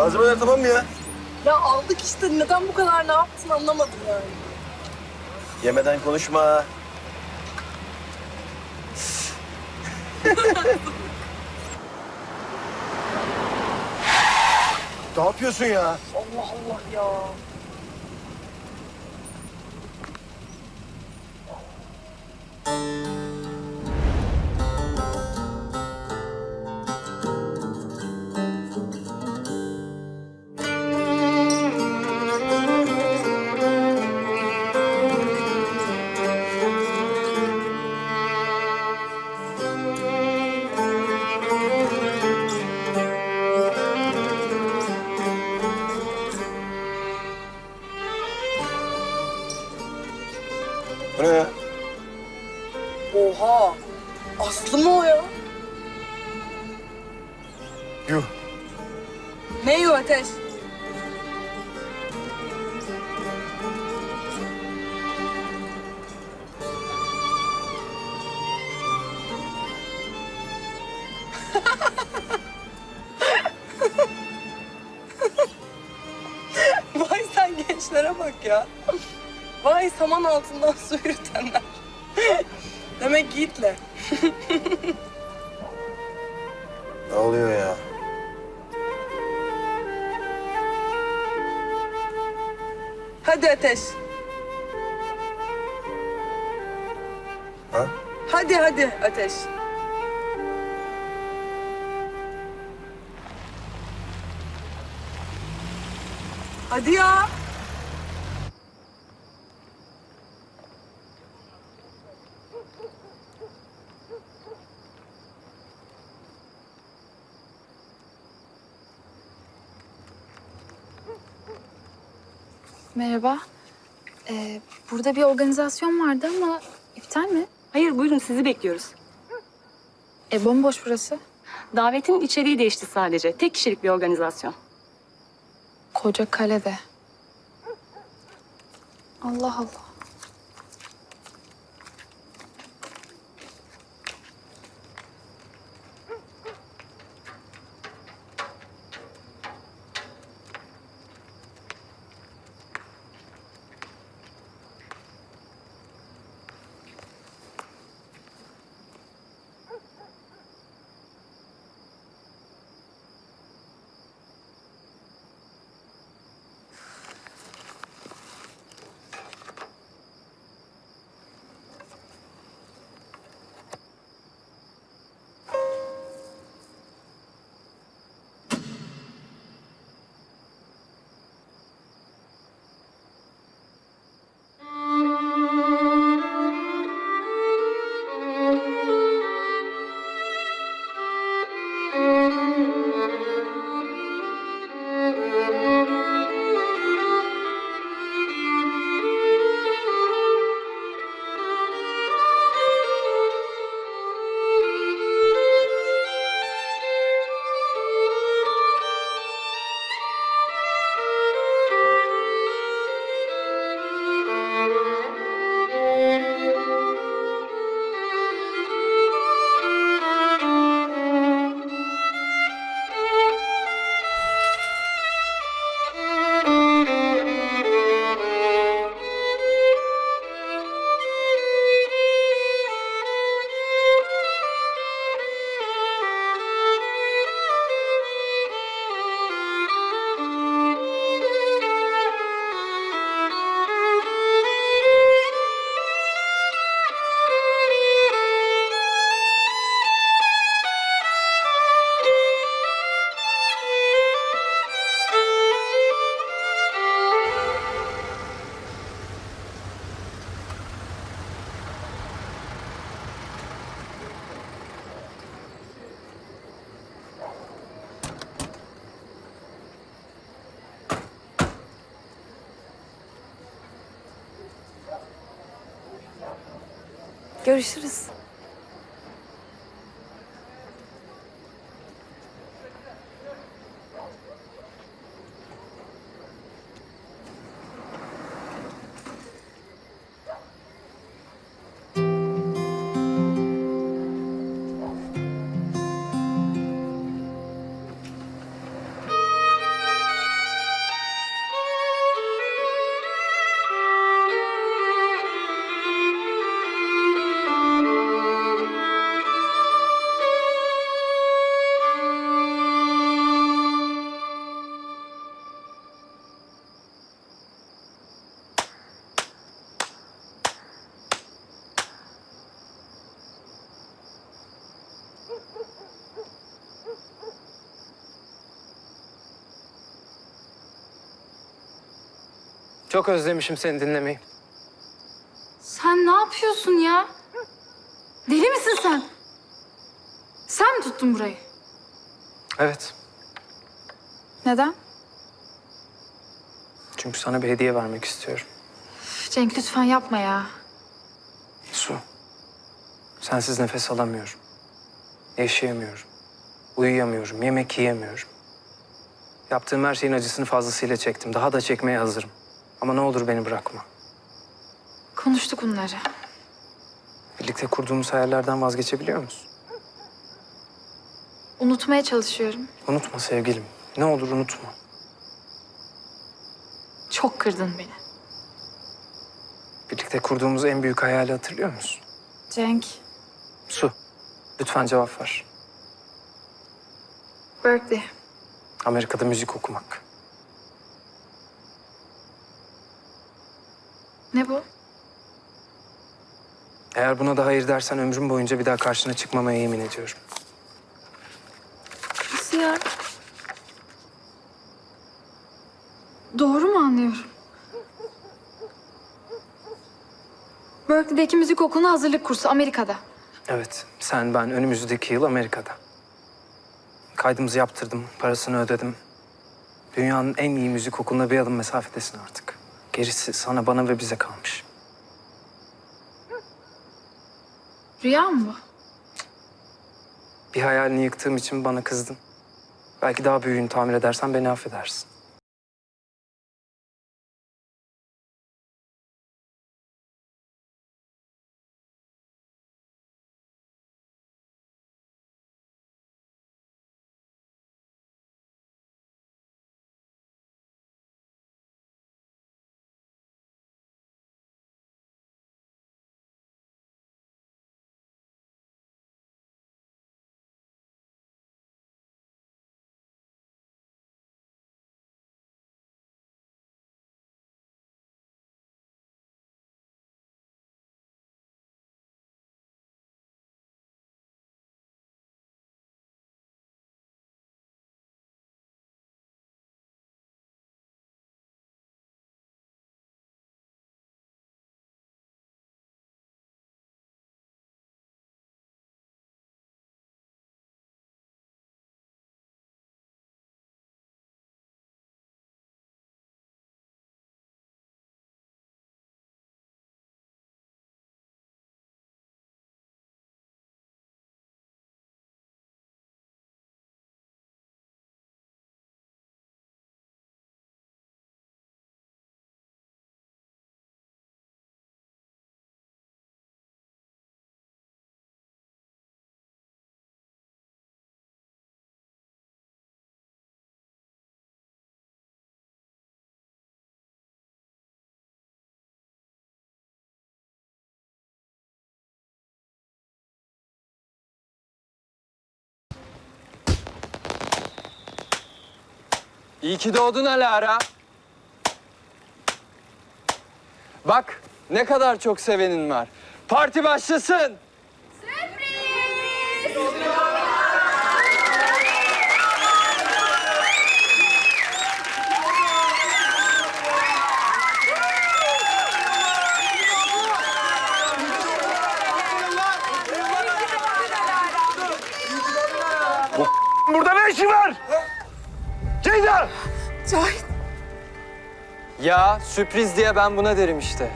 Malzemeler tamam mı ya? Ya aldık işte neden bu kadar ne yaptın anlamadım yani. Yemeden konuşma. ne yapıyorsun ya? Allah Allah ya. Saman altından su yürütenler. Demek Yiğit'le. Ne oluyor ya? Hadi Ateş. Ha? Hadi hadi Ateş. Hadi ya. Merhaba. Ee, burada bir organizasyon vardı ama iptal mi? Hayır buyurun sizi bekliyoruz. E bomboş burası. Davetin içeriği değişti sadece. Tek kişilik bir organizasyon. Koca kalede. Allah Allah. Görüşürüz. Çok özlemişim seni dinlemeyi. Sen ne yapıyorsun ya? Deli misin sen? Sen mi tuttun burayı? Evet. Neden? Çünkü sana bir hediye vermek istiyorum. Üf, Cenk lütfen yapma ya. Su. Sensiz nefes alamıyorum. Yaşayamıyorum. Uyuyamıyorum. Yemek yiyemiyorum. Yaptığım her şeyin acısını fazlasıyla çektim. Daha da çekmeye hazırım. Ama ne olur beni bırakma. Konuştuk bunları. Birlikte kurduğumuz hayallerden vazgeçebiliyor musun? Unutmaya çalışıyorum. Unutma sevgilim. Ne olur unutma. Çok kırdın beni. Birlikte kurduğumuz en büyük hayali hatırlıyor musun? Cenk, Su. Lütfen cevap ver. Berkeley. Amerika'da müzik okumak. Ne bu? Eğer buna da hayır dersen ömrüm boyunca bir daha karşına çıkmamaya yemin ediyorum. Nasıl ya? Doğru mu anlıyorum? Berkeley'deki müzik okuluna hazırlık kursu Amerika'da. Evet, sen ben önümüzdeki yıl Amerika'da. Kaydımızı yaptırdım, parasını ödedim. Dünyanın en iyi müzik okuluna bir adım mesafedesin artık. Gerisi sana, bana ve bize kalmış. Rüya mı bu? Bir hayalini yıktığım için bana kızdın. Belki daha büyüğünü tamir edersen beni affedersin. İyi ki doğdun Alara. Bak ne kadar çok sevenin var. Parti başlasın. Burada Cahit. Ya sürpriz diye ben buna derim işte.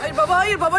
Hayır baba hayır baba